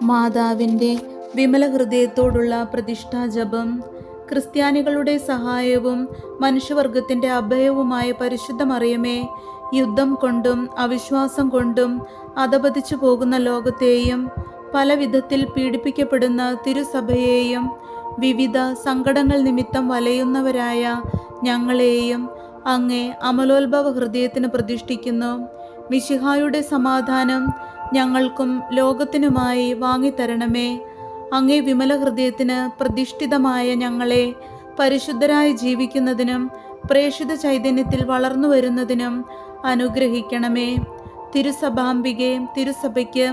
മാതാവിന്റെ വിമല ഹൃദയത്തോടുള്ള പ്രതിഷ്ഠാ ജപം ക്രിസ്ത്യാനികളുടെ സഹായവും മനുഷ്യവർഗത്തിന്റെ അഭയവുമായ പരിശുദ്ധ മറിയമേ യുദ്ധം കൊണ്ടും അവിശ്വാസം കൊണ്ടും അധപതിച്ചു പോകുന്ന ലോകത്തെയും പല വിധത്തിൽ പീഡിപ്പിക്കപ്പെടുന്ന തിരുസഭയെയും വിവിധ സങ്കടങ്ങൾ നിമിത്തം വലയുന്നവരായ ഞങ്ങളെയും അങ്ങേ അമലോത്ഭവ ഹൃദയത്തിന് പ്രതിഷ്ഠിക്കുന്നു. മിശിഹായുടെ സമാധാനം ഞങ്ങൾക്കും ലോകത്തിനുമായി വാങ്ങിത്തരണമേ. അങ്ങേ വിമല ഹൃദയത്തിന് പ്രതിഷ്ഠിതമായ ഞങ്ങളെ പരിശുദ്ധരായി ജീവിക്കുന്നതിനും പ്രേഷിത ചൈതന്യത്തിൽ വളർന്നു വരുന്നതിനും അനുഗ്രഹിക്കണമേ. തിരുസഭാംബികെ തിരുസഭയ്ക്ക്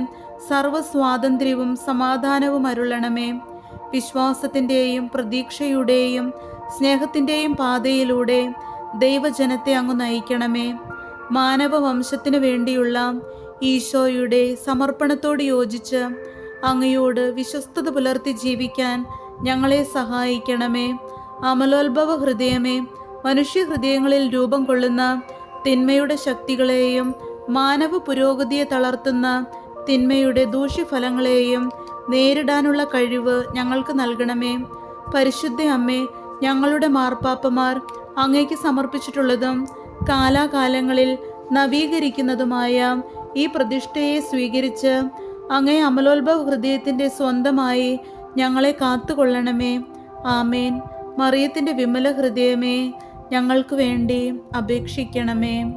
സർവസ്വാതന്ത്ര്യവും സമാധാനവും അരുളണമേ. വിശ്വാസത്തിന്റെയും പ്രതീക്ഷയുടെയും സ്നേഹത്തിന്റെയും പാതയിലൂടെ ദൈവജനത്തെ അങ്ങ് നയിക്കണമേ. മാനവവംശത്തിനു വേണ്ടിയുള്ള ഈശോയുടെ സമർപ്പണത്തോട് യോജിച്ച് അങ്ങയോട് വിശ്വസ്തത പുലർത്തി ജീവിക്കാൻ ഞങ്ങളെ സഹായിക്കണമേ. അമലോത്ഭവ ഹൃദയമേ മനുഷ്യ ഹൃദയങ്ങളിൽ രൂപം കൊള്ളുന്ന തിന്മയുടെ ശക്തികളെയും മാനവ പുരോഗതിയെ തളർത്തുന്ന തിന്മയുടെ ദൂഷ്യഫലങ്ങളെയും നേരിടാനുള്ള കഴിവ് ഞങ്ങൾക്ക് നൽകണമേ. പരിശുദ്ധ അമ്മേ ഞങ്ങളുടെ മാർപ്പാപ്പമാർ അങ്ങേക്ക് സമർപ്പിച്ചിട്ടുള്ളതും കാലാകാലങ്ങളിൽ നവീകരിക്കുന്നതുമായ ഈ പ്രതിഷ്ഠയെ സ്വീകരിച്ച് അങ്ങേ അമലോത്ഭവ ഹൃദയത്തിന്റെ സ്വന്തമായി ഞങ്ങളെ കാത്തുകൊള്ളണമേ. ആമേൻ. മറിയത്തിന്റെ വിമല ഹൃദയമേ ഞങ്ങൾക്ക് വേണ്ടി അപേക്ഷിക്കണമേ.